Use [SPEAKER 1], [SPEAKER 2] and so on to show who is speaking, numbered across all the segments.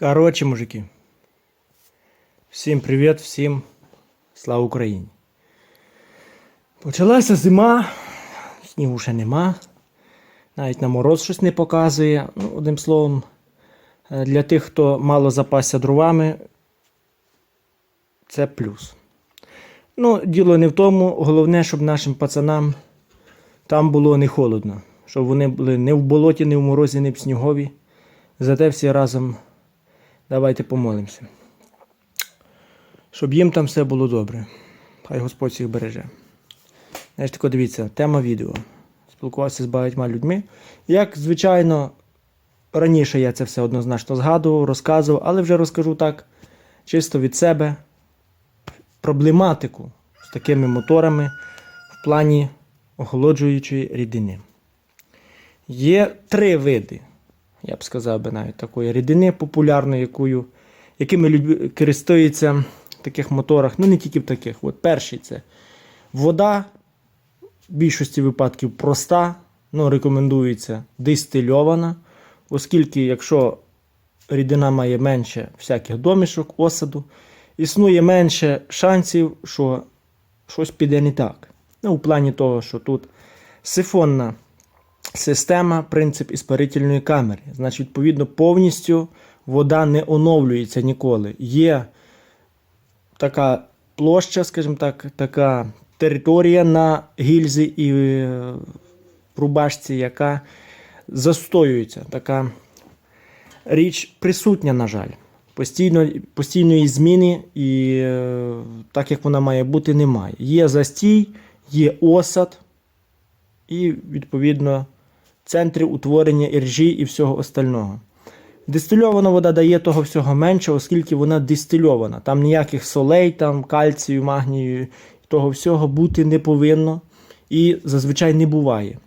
[SPEAKER 1] Короче, мужики. Всім привіт, всім слава Україні. Почалася зима, снігу ще нема. Навіть на мороз щось не показує. Ну, одним словом, е, для тих, хто мало запасся дровами, це плюс. Ну, діло не в тому, головне, щоб нашим пацанам там було не холодно. Щоб вони були не в болоті, не в морозі, не в снігові. Зате всі разом давайте помолимося. Щоб їм там все було добре. Хай Господь всіх береже. Знаєш, тако дивіться, тема відео. Спілкувався з багатьма людьми. Як, звичайно, раніше я це все однозначно згадував, розказував, але вже розкажу так, чисто від себе проблематику з такими моторами в плані охолоджуючої рідини. Є три види, я б сказав би навіть такої рідини популярної, якою, якими люди користуються в таких моторах, ну не тільки в таких. От перший це вода, в більшості випадків проста, ну рекомендується дистильована, оскільки якщо рідина має менше всяких домішок, осаду, існує менше шансів, що щось піде не так. Ну, у плані того, що тут сифонна система, принцип іспарительної камери. Значить, відповідно, повністю вода не оновлюється ніколи. Є така площа, скажімо так, така територія на гільзі і е, рубашці, яка застоюється. Така річ присутня, на жаль. Постійно, постійної зміни і е, так як вона має бути, немає. Є застій, є осад, і, відповідно, центри утворення іржі і всього остального. Дистильована вода дає того всього менше, оскільки вона дистильована. Там ніяких солей, там, кальцію, магнію, того всього бути не повинно і зазвичай не буває.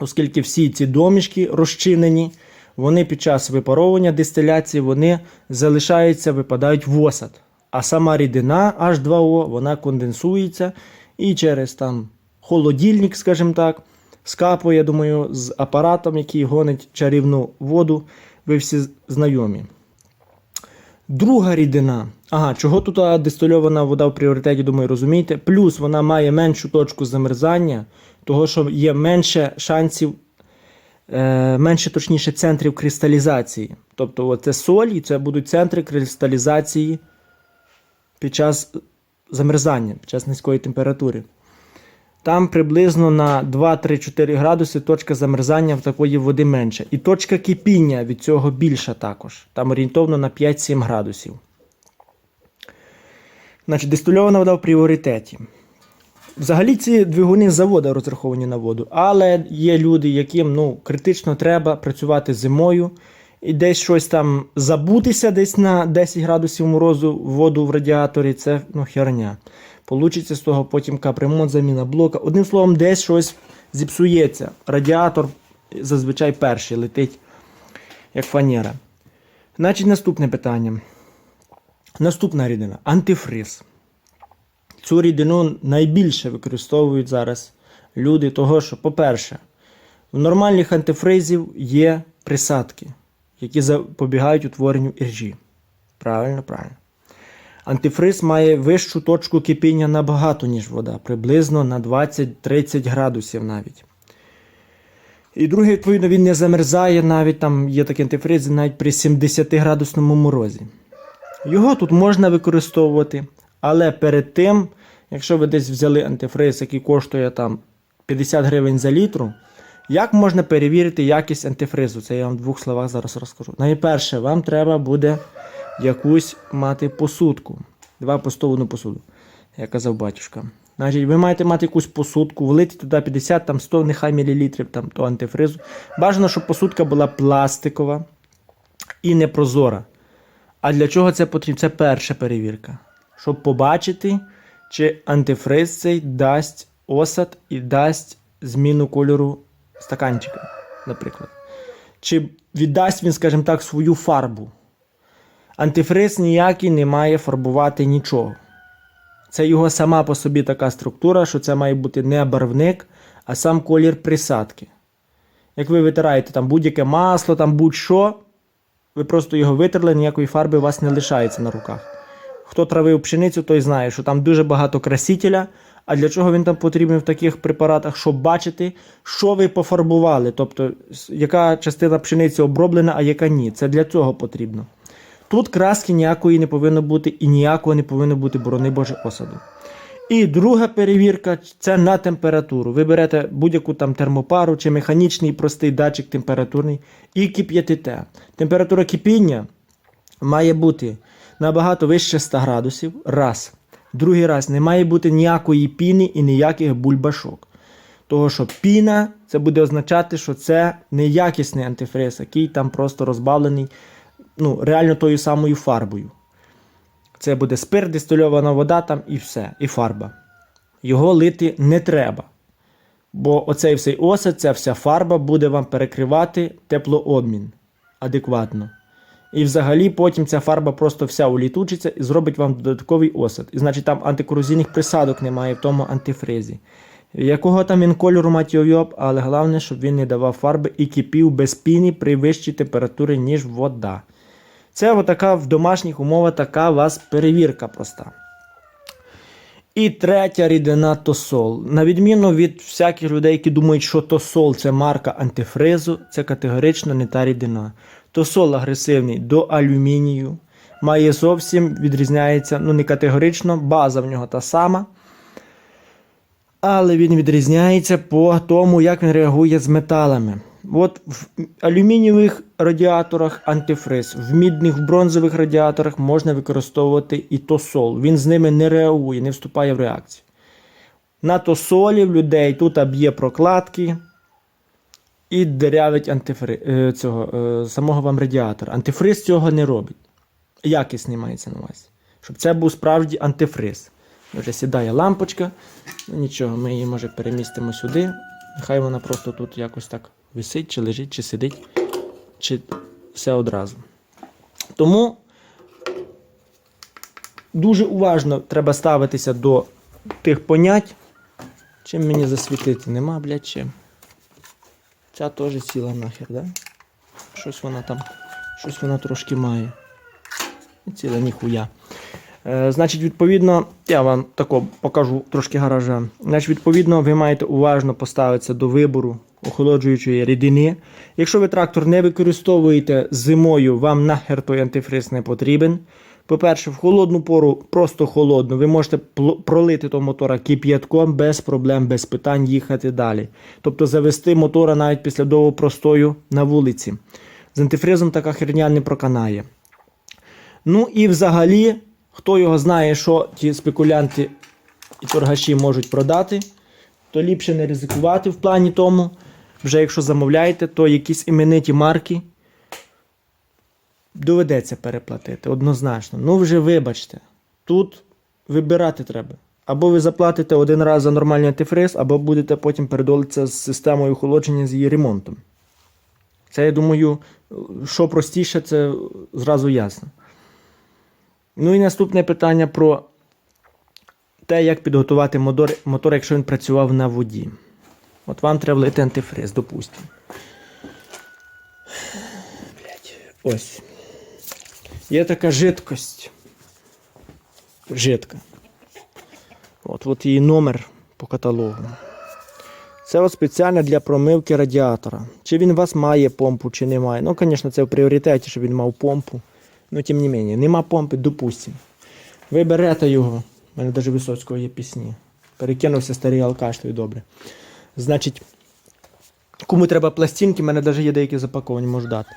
[SPEAKER 1] Оскільки всі ці домішки розчинені, вони під час випаровування дистиляції вони залишаються, випадають в осад. А сама рідина H2O вона конденсується і через там холодильник, скажімо так, скапує, я думаю, з апаратом, який гонить чарівну воду, ви всі знайомі. Друга рідина. Ага, чого тут дистильована вода в пріоритеті, думаю, розумієте? Плюс вона має меншу точку замерзання, того, що є менше шансів, е, менше точніше центрів кристалізації. Тобто це соль і це будуть центри кристалізації під час замерзання, під час низької температури. Там приблизно на 2-3-4 градуси точка замерзання в такої води менша. І точка кипіння від цього більша також. Там орієнтовно на 5-7 градусів. Значить, дистильована вода в пріоритеті. Взагалі ці двигуни з заводу розраховані на воду, але є люди, яким ну, критично треба працювати зимою і десь щось там забутися десь на 10 градусів морозу воду в радіаторі це ну, херня. Получиться з того потім капремонт, заміна блока. Одним словом, десь щось зіпсується. Радіатор зазвичай перший летить, як фанера. Значить, наступне питання. Наступна рідина антифриз. Цю рідину найбільше використовують зараз люди, того, що, по-перше, в нормальних антифризів є присадки, які запобігають утворенню іржі. Правильно, правильно. Антифриз має вищу точку кипіння набагато, ніж вода, приблизно на 20-30 градусів навіть. І друге, відповідно, він не замерзає, навіть там є такі антифризи навіть при 70 градусному морозі. Його тут можна використовувати, але перед тим, якщо ви десь взяли антифриз, який коштує там 50 гривень за літру, як можна перевірити якість антифризу? Це я вам в двох словах зараз розкажу. Найперше, вам треба буде якусь мати посудку. Два постовану посуду, як казав батюшка. Значить, ви маєте мати якусь посудку, влити туди 50, там 100 нехай мілілітрів там, то антифризу. Бажано, щоб посудка була пластикова і непрозора. А для чого це потрібно? Це перша перевірка. Щоб побачити, чи антифриз цей дасть осад і дасть зміну кольору стаканчика, наприклад. Чи віддасть він, скажімо так, свою фарбу. Антифриз ніякий не має фарбувати нічого. Це його сама по собі така структура, що це має бути не барвник, а сам колір присадки. Як ви витираєте там будь-яке масло, там будь-що, ви просто його витерли, ніякої фарби у вас не лишається на руках. Хто травив пшеницю, той знає, що там дуже багато красителя. А для чого він там потрібен в таких препаратах, щоб бачити, що ви пофарбували, тобто яка частина пшениці оброблена, а яка ні. Це для цього потрібно. Тут краски ніякої не повинно бути і ніякого не повинно бути, борони Боже, осаду. І друга перевірка це на температуру. Ви берете будь-яку там термопару чи механічний простий датчик температурний і кип'ятите. Температура кипіння має бути набагато вище 100 градусів. Раз. Другий раз не має бути ніякої піни і ніяких бульбашок. Того, що піна це буде означати, що це неякісний антифриз, який там просто розбавлений ну, реально тою самою фарбою. Це буде спирт, дистильована вода там і все, і фарба. Його лити не треба. Бо оцей всей осад, ця вся фарба буде вам перекривати теплообмін адекватно. І взагалі потім ця фарба просто вся улітучиться і зробить вам додатковий осад. І значить там антикорозійних присадок немає в тому антифризі. Якого там він кольору матіойоб, але головне, щоб він не давав фарби і кипів без піни при вищій температурі, ніж вода. Це отака в домашніх умовах така у вас перевірка проста. І третя рідина тосол. На відміну від всяких людей, які думають, що тосол це марка антифризу, це категорично не та рідина. Тосол агресивний до алюмінію, має зовсім відрізняється, ну не категорично, база в нього та сама. Але він відрізняється по тому, як він реагує з металами. От в алюмінієвих радіаторах антифриз, в мідних, в бронзових радіаторах можна використовувати і тосол. Він з ними не реагує, не вступає в реакцію. На тосолі в людей тут б'є прокладки і дерявить антифри... е, цього, е, самого вам радіатора. Антифриз цього не робить. Якісний мається на увазі. Щоб це був справді антифриз. Вже сідає лампочка. Ну нічого, ми її може перемістимо сюди. Нехай вона просто тут якось так висить, чи лежить, чи сидить, чи все одразу. Тому дуже уважно треба ставитися до тих понять. Чим мені засвітити? Нема, блядь, чим. Ця теж ціла нахер, да? Щось вона там, щось вона трошки має. Ціла ніхуя. Е, Значить, відповідно, я вам тако покажу трошки гаража. Значить, відповідно, ви маєте уважно поставитися до вибору охолоджуючої рідини. Якщо ви трактор не використовуєте зимою, вам нахер той антифриз не потрібен. По-перше, в холодну пору, просто холодно, ви можете пролити того мотора кип'ятком без проблем, без питань їхати далі. Тобто завести мотора навіть після довгого простою на вулиці. З антифризом така херня не проканає. Ну і взагалі, хто його знає, що ті спекулянти і торгаші можуть продати, то ліпше не ризикувати в плані тому. Вже якщо замовляєте, то якісь імениті марки доведеться переплатити однозначно. Ну вже вибачте, тут вибирати треба. Або ви заплатите один раз за нормальний антифриз, або будете потім передолитися з системою охолодження з її ремонтом. Це, я думаю, що простіше, це зразу ясно. Ну і наступне питання про те, як підготувати мотор, мотор, якщо він працював на воді. От вам треба влити антифриз, допустимо. Ось. Є така жидкость. Жидка. От, от її номер по каталогу. Це от спеціально для промивки радіатора. Чи він у вас має помпу, чи не має. Ну, звісно, це в пріоритеті, щоб він мав помпу. Ну, тим не менше, нема помпи, допустимо. Ви берете його. У мене навіть Висоцького є пісні. Перекинувся старий алкаш, то й добре. Значить, кому треба пластинки, в мене навіть є деякі запаковані, можу дати.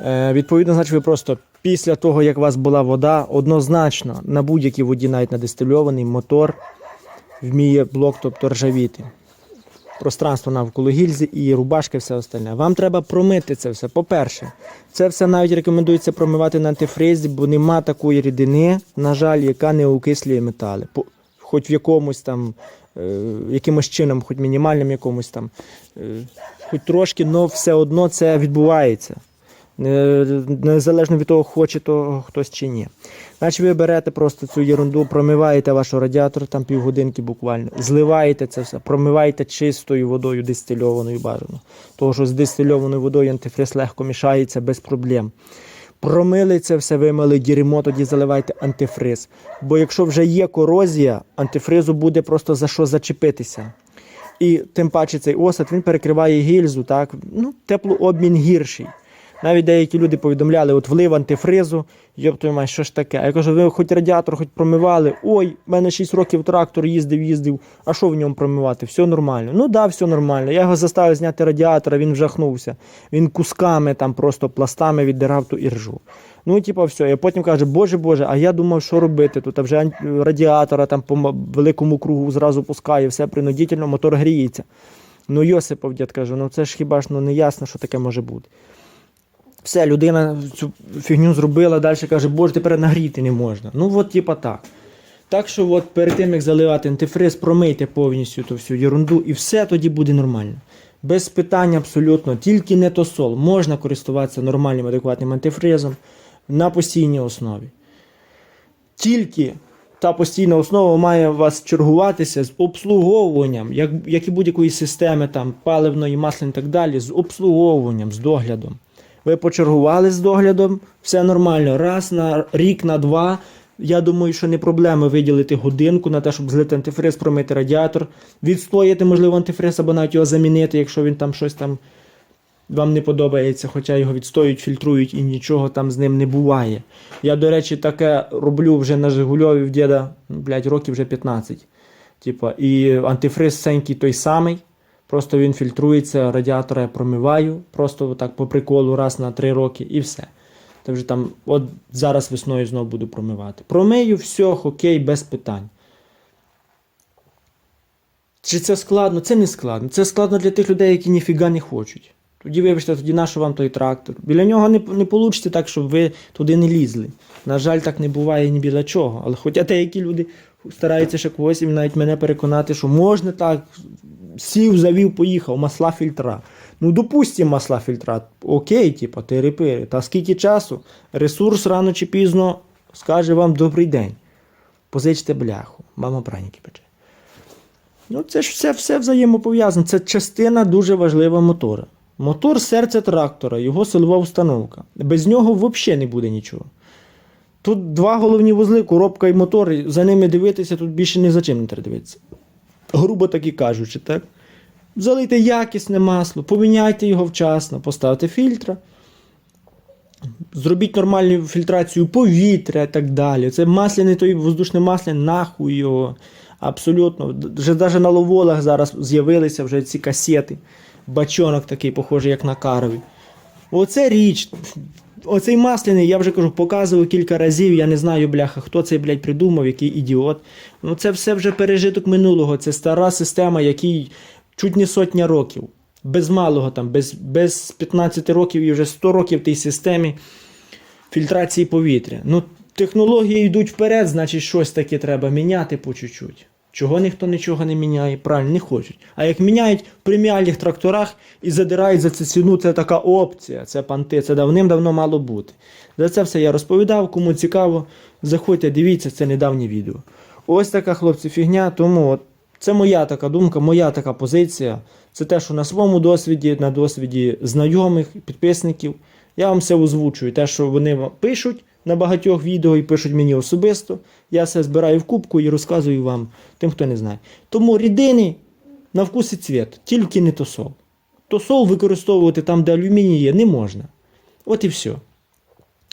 [SPEAKER 1] Е, відповідно, значить, ви просто після того, як у вас була вода, однозначно на будь-якій воді, навіть на дистильований, мотор вміє блок, тобто ржавіти. Пространство навколо гільзи і рубашки, все остальне. Вам треба промити це все. По-перше, це все навіть рекомендується промивати на антифризі, бо нема такої рідини, на жаль, яка не окислює метали. Хоч в якомусь там, якимось чином, хоч мінімальним якомусь там, е, хоч трошки, але все одно це відбувається. Незалежно від того, хоче то хтось чи ні. Значить, ви берете просто цю ерунду, промиваєте ваш радіатор, там півгодинки буквально, зливаєте це все, промиваєте чистою водою дистильованою бажано. Тому що з дистильованою водою антифриз легко мішається без проблем. Промили це все, вимили діримо, тоді заливайте антифриз. Бо якщо вже є корозія, антифризу буде просто за що зачепитися. І тим паче цей осад він перекриває гільзу, так? Ну, теплообмін гірший. Навіть деякі люди повідомляли, от влив антифризу, мать, що ж таке? Я кажу, ви хоч радіатор, хоч промивали. Ой, в мене 6 років трактор їздив, їздив. А що в ньому промивати? Все нормально. Ну да, все нормально. Я його заставив зняти радіатор, він вжахнувся. Він кусками там просто пластами віддирав ту іржу. Ну, типу, все. І потім каже, боже Боже, а я думав, що робити? Тут а вже радіатора там по великому кругу зразу пускає, все принудительно, мотор гріється. Ну, Йосипов дід каже, ну це ж хіба ж ну, не ясно, що таке може бути. Все, людина цю фігню зробила, далі каже, боже, тепер нагріти не можна. Ну, от, типа так. Так що, от перед тим, як заливати антифриз, промийте повністю ту всю ерунду і все тоді буде нормально. Без питань абсолютно, тільки не тосол. Можна користуватися нормальним адекватним антифризом на постійній основі. Тільки та постійна основа має у вас чергуватися з обслуговуванням, як, як і будь-якої системи, там, паливної, масляної і так далі, з обслуговуванням, з доглядом. Ви почергували з доглядом, все нормально. Раз на рік, на два. Я думаю, що не проблема виділити годинку на те, щоб злити антифриз, промити радіатор, відстояти, можливо, антифриз або навіть його замінити, якщо він там щось там вам не подобається, хоча його відстоюють, фільтрують і нічого там з ним не буває. Я, до речі, таке роблю вже на Жигульові в діда, ну, блядь, років вже 15. Типа, і антифриз сенький той самий. Просто він фільтрується, радіатора я промиваю, просто так по приколу раз на 3 роки і все. Та вже там, от зараз весною знову буду промивати. Промию, все, окей, без питань. Чи це складно? Це не складно. Це складно для тих людей, які ніфіга не хочуть. Тоді, вибачте, тоді нащо вам той трактор? Біля нього не, не вийде так, щоб ви туди не лізли. На жаль, так не буває ні біля чого. Але хоча деякі люди стараються ще когось і навіть мене переконати, що можна так, сів, завів, поїхав, масла фільтра. Ну, допустимо, масла фільтра. Окей, типа, тири-пири. Та скільки часу? Ресурс рано чи пізно скаже вам добрий день. Позичте бляху. Мама праніки пече. Ну, це ж все, все взаємопов'язано. Це частина дуже важлива мотора. Мотор серце трактора, його силова установка. Без нього взагалі не буде нічого. Тут два головні вузли, коробка і мотор, за ними дивитися, тут більше ні за чим не треба дивитися. Грубо так і кажучи, так? Залийте якісне масло, поміняйте його вчасно, поставте фільтра, зробіть нормальну фільтрацію повітря і так далі. Це масляний той воздушне масло, нахуй його. Абсолютно. Вже навіть на ловолах зараз з'явилися вже ці касети. Бачонок такий, похожий, як на карові. Оце річ. Оцей масляний, я вже кажу, показував кілька разів. Я не знаю, бляха, хто цей, блядь, придумав, який ідіот. Ну це все вже пережиток минулого. Це стара система, якій чуть не сотня років. Без малого там, без, без 15 років і вже 100 років тій системі фільтрації повітря. Ну, технології йдуть вперед, значить, щось таке треба міняти по чуть-чуть. Чого ніхто нічого не міняє, правильно, не хочуть. А як міняють в преміальних тракторах і задирають за це ціну, це така опція, це панти, це давним-давно мало бути. За це все я розповідав, кому цікаво, заходьте, дивіться, це недавнє відео. Ось така, хлопці, фігня, тому от, це моя така думка, моя така позиція. Це те, що на своєму досвіді, на досвіді знайомих, підписників. Я вам все озвучую. Те, що вони пишуть на багатьох відео і пишуть мені особисто. Я все збираю в кубку і розказую вам, тим, хто не знає. Тому рідини на вкус і цвіт, тільки не тосол. Тосол використовувати там, де алюміній є, не можна. От і все. В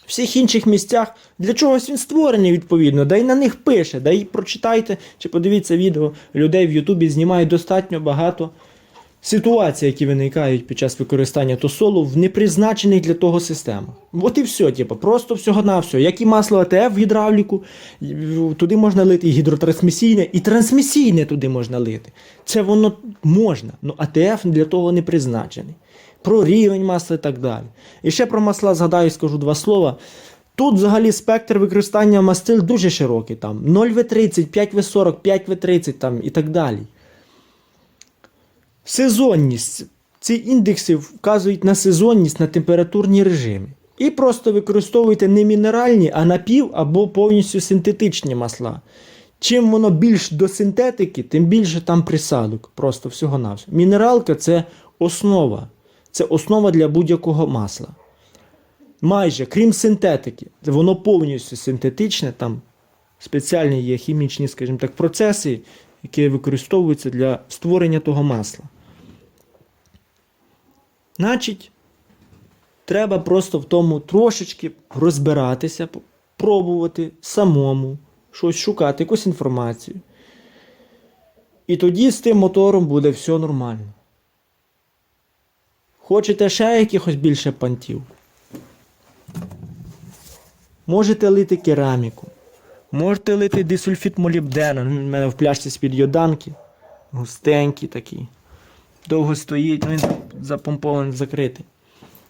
[SPEAKER 1] всіх інших місцях для чогось він створений відповідно, да й на них пише, да й прочитайте чи подивіться відео. Людей в Ютубі знімають достатньо багато ситуацій, які виникають під час використання тосолу в непризначених для того системах. От і все, типу, просто всього на все. Як і масло АТФ в гідравліку, туди можна лити і гідротрансмісійне, і трансмісійне туди можна лити. Це воно можна, але АТФ для того не призначений. Про рівень масла і так далі. І ще про масла згадаю, скажу два слова. Тут взагалі спектр використання мастил дуже широкий. Там 0В30, 5В40, 5В30 там, і так далі. Сезонність. Ці індекси вказують на сезонність, на температурні режими. І просто використовуйте не мінеральні, а напів або повністю синтетичні масла. Чим воно більш до синтетики, тим більше там присадок. Просто всього навсього Мінералка це основа. Це основа для будь-якого масла. майже, крім синтетики, воно повністю синтетичне, там спеціальні є хімічні, скажімо так, процеси, які використовуються для створення того масла. Значить, треба просто в тому трошечки розбиратися, пробувати самому щось шукати, якусь інформацію. І тоді з тим мотором буде все нормально. Хочете ще якихось більше пантів? Можете лити кераміку. Можете лити дисульфіт молібдену. Він в мене в пляшці з-під йоданки. Густенький такий. Довго стоїть, ну, він запомпований, закритий.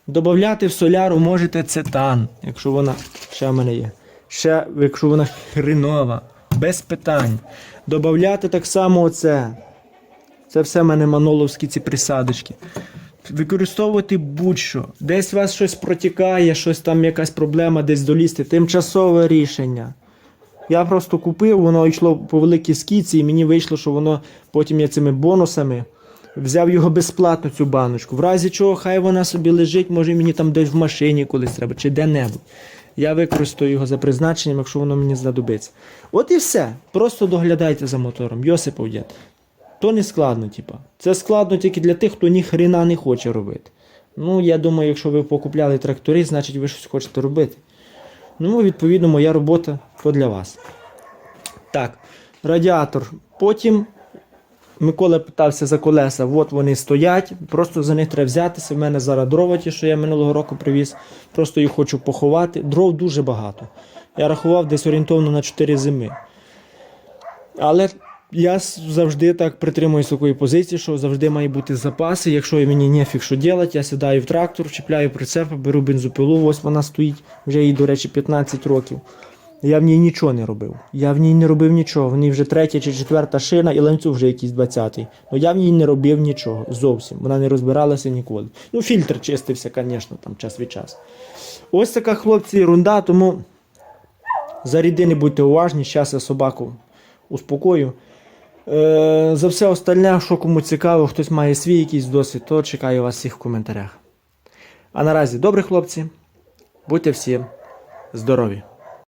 [SPEAKER 1] Добавляти в соляру можете цетан, якщо вона ще в мене є. Ще, якщо вона хренова, без питань. Добавляти так само оце. Це все в мене маноловські ці присадочки. Використовувати будь-що. Десь у вас щось протікає, щось там якась проблема, десь долізти. Тимчасове рішення. Я просто купив, воно йшло по великій скіці, і мені вийшло, що воно потім я цими бонусами взяв його безплатно, цю баночку. В разі чого, хай вона собі лежить, може мені там десь в машині колись треба, чи де-небудь. Я використаю його за призначенням, якщо воно мені знадобиться. От і все. Просто доглядайте за мотором. Йосипов дід. То не складно, типа. Це складно тільки для тих, хто ні хрена не хоче робити. Ну, я думаю, якщо ви покупляли трактори, значить ви щось хочете робити. Ну, відповідно, моя робота то для вас. Так, радіатор. Потім Микола питався за колеса. От вони стоять, просто за них треба взятися. В мене зараз дрова ті, що я минулого року привіз. Просто їх хочу поховати. Дров дуже багато. Я рахував десь орієнтовно на 4 зими. Але я завжди так притримуюсь такої позиції, що завжди має бути запаси. Якщо мені нефіг що робити, я сідаю в трактор, чіпляю прицеп, беру бензопилу, ось вона стоїть, вже їй, до речі, 15 років. Я в ній нічого не робив. Я в ній не робив нічого. В ній вже третя чи четверта шина і ланцюг вже якийсь 20-й. Ну я в ній не робив нічого зовсім. Вона не розбиралася ніколи. Ну, фільтр чистився, звісно, там час від часу. Ось така, хлопці, ерунда, тому за рідини будьте уважні, зараз я собаку успокою. Е, за все остальне, що кому цікаво, хтось має свій якийсь досвід, то чекаю вас всіх в коментарях. А наразі, добрі хлопці, будьте всі здорові!